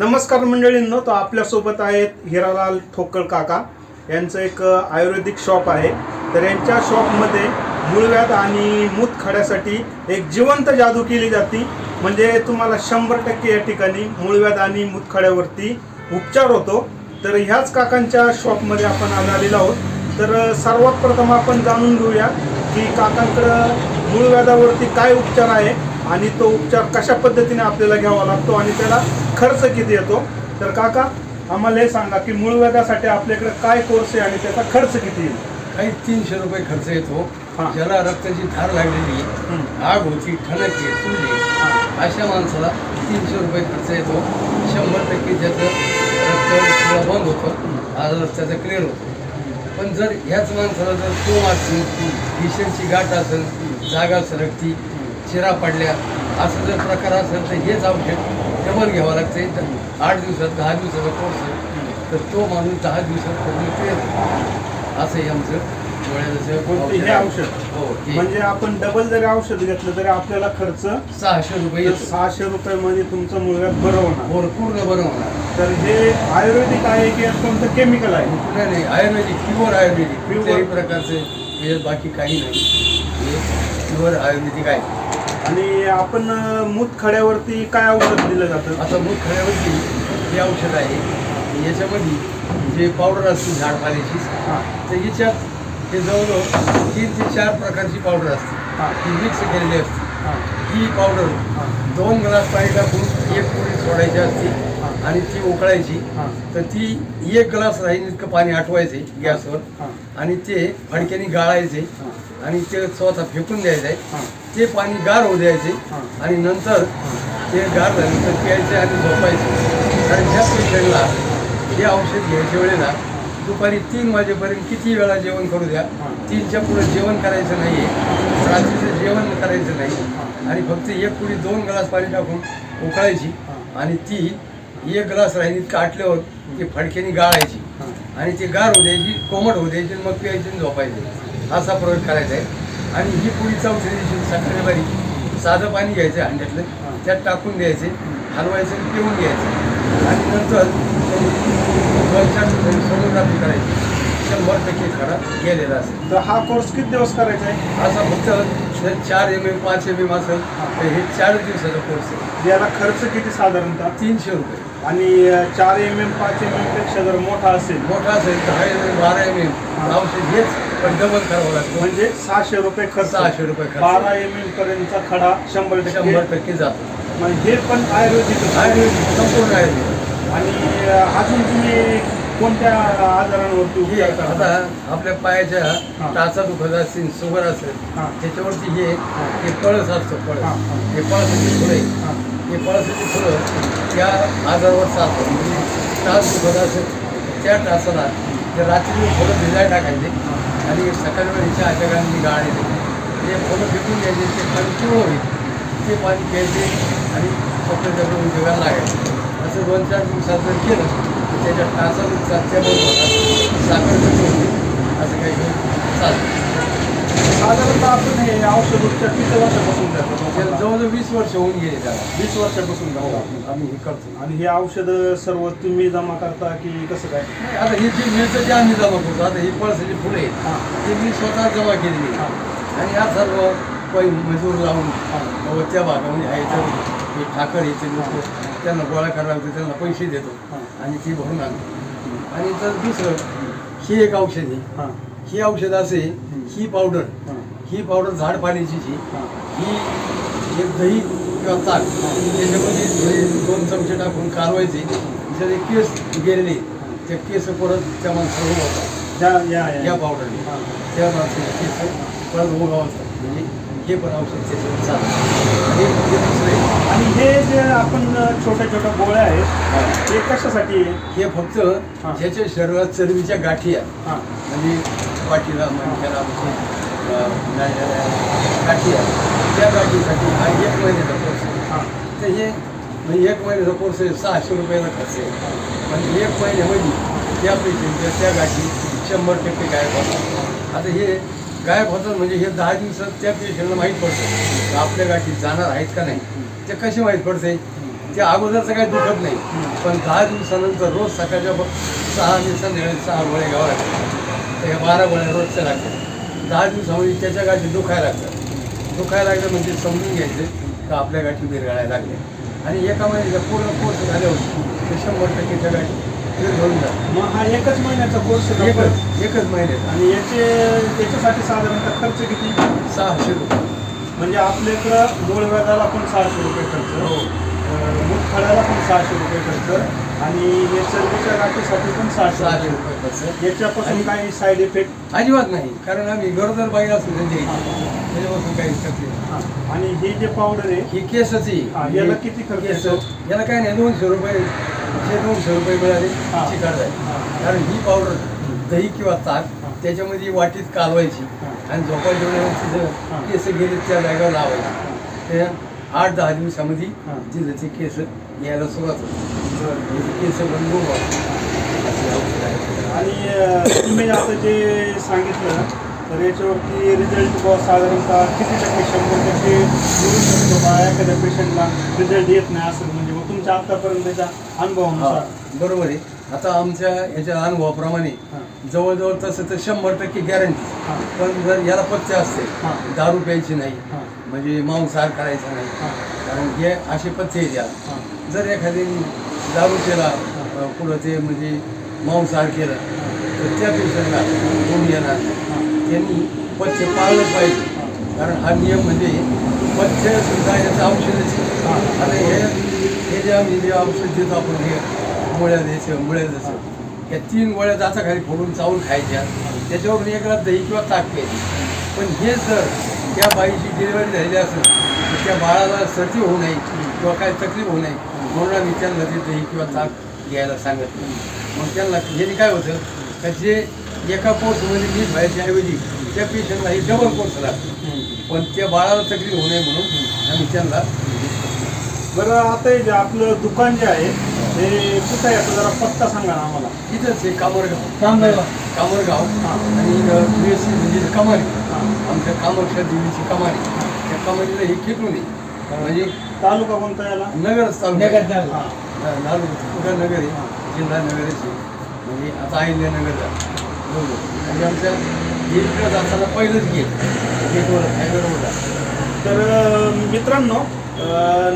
नमस्कार मंडळींनो तो आपल्यासोबत आहेत हिरालाल ठोकळ काका. यांचं एक आयुर्वेदिक शॉप आहे. तर यांच्या शॉपमध्ये मूळव्याध आणि मूतखड्यासाठी एक जिवंत जादू केली जाते. म्हणजे तुम्हाला शंभर टक्के या ठिकाणी मूळव्याध आणि मूतखड्यावरती उपचार होतो. तर ह्याच काकांच्या शॉपमध्ये आपण आज आलेलो आहोत. तर सर्वात प्रथम आपण जाणून घेऊया की काकांकडं मूळव्याधावरती काय उपचार आहे. आणि तो उपचार कशा पद्धतीने आपल्याला घ्यावा लागतो आणि त्याला खर्च किती येतो तर काका आम्हाला हे सांगा की मूळव्याधासाठी आपल्याकडे काय कोर्स आहे आणि त्याचा खर्च किती येईल काही तीनशे रुपये खर्च येतो हा. ज्याला रक्ताची धार लागलेली. आग होती ठणक आहे सुजली अशा माणसाला तीनशे रुपये खर्च येतो शंभर टक्के त्याचं रक्त बंद होतं आज रक्ताचं क्लिअर होतं पण जर ह्याच माणसाला जर कोम असेल भीषणची गाठ असेल जागा सरकती चिरा पडल्या असं जर प्रकार असेल तर हेच औषध डबल घ्यावं लागते आठ दिवसात दहा दिवसाचा कोर्स आहे. तर तो माणूस दहा दिवसात क्लिअर असं हे आमचं हे औषध. हो म्हणजे आपण डबल जरी औषध घेतलं तरी आपल्याला खर्च सहाशे रुपये सहाशे रुपयामध्ये तुमचं मूळव्याध बरं होणार. पूर्ण बरं होणार. तर हे आयुर्वेदिक आहे की कोणतं केमिकल आहे? नाही नाही आयुर्वेदिक प्युअर आयुर्वेदिक. कुठल्याही प्रकारचे बाकी काही नाही. हे प्युअर आयुर्वेदिक आहे. आणि आपण अ, मूतखड्यावरती काय औषध दिलं जातं? आता मूळ खऱ्यावरती हे औषध आहे. याच्यामध्ये जे पावडर असते झाड पाल्याची हां. तर याच्यात हे जवळजवळ तीन ते चार प्रकारची पावडर असते. हां. ती मिक्स केलेली असते. हां. पावडर दोन ग्लास पाणी टाकून एक पोळी सोडायची असते आणि ती उकळायची. तर ती एक ग्लास राहील इतकं पाणी आठवायचे गॅसवर. आणि ते फडक्याने गाळायचे आणि ते स्वतः फेकून द्यायचे. ते पाणी गार होऊ द्यायचे. आणि नंतर ते गार झाल्यानंतर प्यायचे आणि झोपायचे. कारण ह्या पेशंटला हे औषध घ्यायच्या वेळेला दुपारी तीन वाजेपर्यंत किती वेळा जेवण करू द्या. तीनच्या पुढे जेवण करायचं नाही रात्रीचं जेवण करायचं नाही. आणि फक्त एक पुढे दोन ग्लास पाणी टाकून उकळायची. आणि ती एक ग्लास राहील इतकं आटल्यावर ती फडक्याने गाळायची. आणि ते गार होऊ द्यायची कोमट होऊ द्यायची मग प्यायची आणि झोपायचे. असा प्रयोग करायचा आहे. आणि ही पुढी चौथ्या दिवशी सकाळी साधं पाणी घ्यायचं हंड्यातलं. त्यात टाकून द्यायचे हलवायचं पिऊन घ्यायचं. आणि नंतर दिवसांनी सोनोग्राफी करायची. शंभर टक्के खरा गेलेला असेल. तर हा कोर्स किती दिवस करायचा आहे? असा फक्त चार एम एम पाच एम एम असेल तर हे चार दिवसाचा कोर्स आहे. याला खर्च किती साधारणतः? तीनशे रुपये. आणि चार एम एम पाच एम एमपेक्षा जर मोठा असेल? मोठा असेल दहा एम एम बारा एम एम. औषध हेच पण डबल करावं लागतं. म्हणजे सहाशे रुपये खर्च. सहाशे रुपये खर्च. बारा एम एम पर्यंतचा खडा शंभर शंभर टक्के टक्के जातो. म्हणजे हे पण आयुर्वेदिक. आयुर्वेदिक संपूर्ण आयुर्वेदिक. आणि अजून तुम्ही कोणत्या आजारांवरती हे उपचार आता करता आपल्या पायाच्या हां. टाचा दुखत असेल शुगर असेल हां. त्याच्यावरती हे हे. पळस असतं पळस. हां, पळसाची फुलं आहे हां. हे पळसाची फुलं त्या आजारावर चालतात. म्हणजे टाच दुखत असेल त्या टाचाला ते रात्री फुलं भिजायला टाकायचे आणि सकाळी वेळी चहाच्या गाणी गाळायचे ते फुलं फेकून घ्यायचे ते पाणी पिवळं होईल ते पाणी प्यायचे आणि स्वतःच्या उद्योगाला लागायचे. असं दोन चार दिवसात जर केलं तर त्याच्या त्या बंद होतात साखर कमी होते. असं काही चालतं साधारणतः आपण हे औषध उपचार किती वर्षापासून त्याला करतो जवळजवळ वीस वर्ष होऊन गेले त्याला वीस वर्षापासून करतो आपण. आम्ही हे करतो. आणि हे औषध सर्व तुम्ही जमा करता की कसं काय? नाही, आता हे जे मिळतं ते आम्ही जमा करतो आता ही पळसाची फुले आहेत. ते मी स्वतः जमा केलेली आहे. आणि या सर्व पै मजूर लावून त्या भागामध्ये आहे तर हे ठाकर याचे लोक त्यांना गोळा करायला लागतो त्यांना पैसे देतो हां. आणि ती भरून आणतो. आणि तर दुसरं ही एक औषध. आहे हां. ही औषध असे ही पावडर हां. ही पावडर झाड पाण्याची जी हां. ही एक दही किंवा ताक त्याच्यामध्ये दोन चमचे टाकून कालवायचे त्याचे केस गेलेले. ते केस परत त्या माणसाला उगवतात या या पावडरने. त्या माणसाचे केस परत उगवतात म्हणजे हे पण औषध आणि हे दुसरे आणि हे जे आपण छोट्या छोट्या गोळ्या आहेत ते कशासाठी हे फक्त हां. ज्याच्या शरीरात चरबीच्या गाठी आहेत. हां. म्हणजे पाठीला मणक्याला गाठी आहेत. त्या गाठीसाठी हा एक महिन्याचा कोर्स आहे. हां. तर हे म्हणजे एक महिन्याचा कोर्स आहे सहाशे रुपयाला खर्च आहे. पण एक महिन्यामध्ये त्या पेशंटच्या त्या गाठी शंभर टक्के गायब होतात. आता हे गायब होतात म्हणजे हे दहा दिवसात त्या पेशंटला माहीत पडतं. का आपल्या गाठी जाणार आहेत का नाही? ते कसे माहीत पडते ते अगोदरचं काही दुखत नाही. पण दहा दिवसानंतर रोज सकाळच्या सहा संध्याकाळी सहा गोळ्या घ्यावं लागतात. त्या बारा गोळ्या रोजच्या लागतात. दहा दिवसामध्ये त्याच्या गाठी दुखायला लागतात. दुखायला लागलं म्हणजे समजून घ्यायचं का आपल्या गाठी बिरगाळायला लागल्या. आणि एका महिन्याच्या पूर्ण कोर्स झाल्यावर ते शंभर टक्के त्या गाठी बिरघळून जातात मग हा एकच महिन्याचा कोर्स? एकच. एकच महिन्यात आणि याचे याच्यासाठी साधारणतः खर्च किती? सहाशे रुपये. म्हणजे आपल्या इकडं मूळ व्याजाला पण सहाशे रुपये खर्च. हो. अं, मूतखड्याला पण सहाशे रुपये खर्च. आणि हे चरबीच्या गाठीसाठी पण सहाशे सहाशे रुपये खर्च. याच्यापासून काही साईड इफेक्ट अजिबात नाही. कारण आम्ही गरोदर बाई असू त्यांच्या त्याच्यापासून काही तकलीफ. आणि ही जे पावडर आहे ही केसची. याला किती खर्च? याला काय नाही दोनशे रुपये दोनशे रुपये मिळाले. कारण ही पावडर दही किंवा ताक. त्याच्यामध्ये वाटीत कालवायची. आणि हा. जेवणाची केस गेले त्या जागेवर लावायची ते आठ दहा दिवसामध्ये हा. ते केस यायला सुरुवात होते केस बंद आणि तुम्ही आता जे सांगितलं तर याच्यावरती रिझल्ट बुवा साधारणतः किती टक्के शंभर टक्के मिळू शकतो बा एखाद्या पेशंटला रिझल्ट येत नाही असं म्हणजे मग तुमच्या आतापर्यंतच्या हा, अनुभवानुसार बरोबर आहे आता आमच्या याच्या अनुभवाप्रमाणे. जवळजवळ तसं तर शंभर टक्के गॅरंटी. पण जर याला पथ्य असते. दारू प्यायची नाही. म्हणजे मांसाहार करायचा नाही. कारण हे असे पथ्य आहेत याला हा. जर एखाद्याने दारू केला पुढं ते म्हणजे मांसाहार केलं तर त्या पेशंटला कोण येणार नाही. त्यांनी पथ्य पाळलंच पाहिजे कारण हा नियम म्हणजे पथ्य सुद्धा याचं औषधच आहे. आता हे हे जे आम्ही जे औषध देतो आपण हे मुळ्या द्यायच्या मुळ्या द्यायचं. या तीन गोळ्या दाताखाली फोडून चावून खायच्या. त्याच्यावरून एक रात दही किंवा ताक प्यायची. पण हे जर त्या बाईची डिलिव्हरी झालेली असेल तर त्या बाळाला सर्दी होऊ नये किंवा काय तकलीफ होऊ नये म्हणून आम्ही त्यांना ते दही किंवा ताक घ्यायला सांगत नाही. मग त्यांना ह्याने काय होतं का जे एका कोर्समध्ये नीट व्हायच्या ऐवजी त्या पेशंटला हे डबल कोर्स लागतो पण त्या बाळाला तकलीफ होऊ नये म्हणून आम्ही त्यांना बरं आता हे जे आपलं दुकान जे आहे ते कुठं आहे? आता जरा पत्ता सांगा ना आम्हाला. इथंच आहे कामरगाव. कामरगाव. कामरगाव. हा. आणि बीएससी म्हणजे कमारी हा. आमच्या कामाक्षा देवीची कमारी त्या कमारीला हे खेटून आहे. म्हणजे तालुका कोणता याला? नगरच तालुका नगर. हा, नालू नगर आहे? जिल्हा नगरच आहे. म्हणजे आता अहिल्या नगर झालं बरोबर आणि आमच्या गेटकडे जाताना पहिलंच गेट. गेटवर हायवे रोडला तर मित्रांनो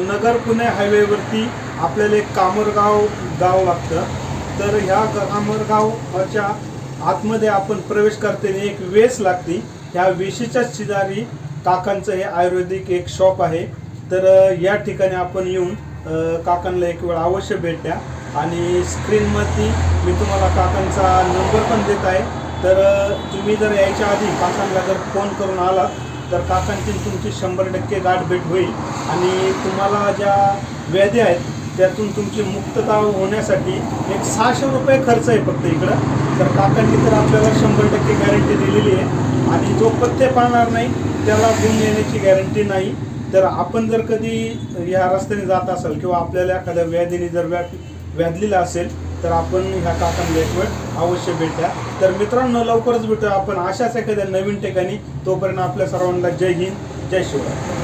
नगर पुणे हायवेवरती आपल्याला एक कामरगाव गाव लागतं तर ह्या कामरगावच्या आतमध्ये आपण प्रवेश करताना एक वेस लागते. ह्या वेशीच्या शेजारी काकांचं हे आयुर्वेदिक एक शॉप आहे. तर या ठिकाणी आपण येऊन काकांना एक वेळ अवश्य भेट द्या. आणि स्क्रीनवरती मी तुम्हाला काकांचा नंबर पण देत आहे. तर तुम्ही जर यायच्या आधी काकांना जर फोन करून आलात तर काकांची तुमची शंभर टक्के गाठ भेट होईल. आणि तुम्हाला ज्या व्याधी आहेत त्यातून तुमची मुक्तता होण्यासाठी एक सहाशे रुपये खर्च आहे फक्त इकडं. तर काकांनी तर आपल्याला शंभर टक्के गॅरंटी दिलेली आहे. आणि जो पथ्य पाळणार नाही त्याला गुण येण्याची गॅरंटी नाही. तर आपण जर कधी या रस्त्याने जात असाल किंवा आपल्याला एखाद्या व्याधीने जर व्या व्याधलेला असेल तर आपण ह्या काकांना एक वेळ अवश्य भेट द्या. तर मित्रांनो लवकरच भेटूया आपण अशाच एखाद्या नवीन ठिकाणी. तोपर्यंत आपल्या सर्वांना जय हिंद जय शिवराय.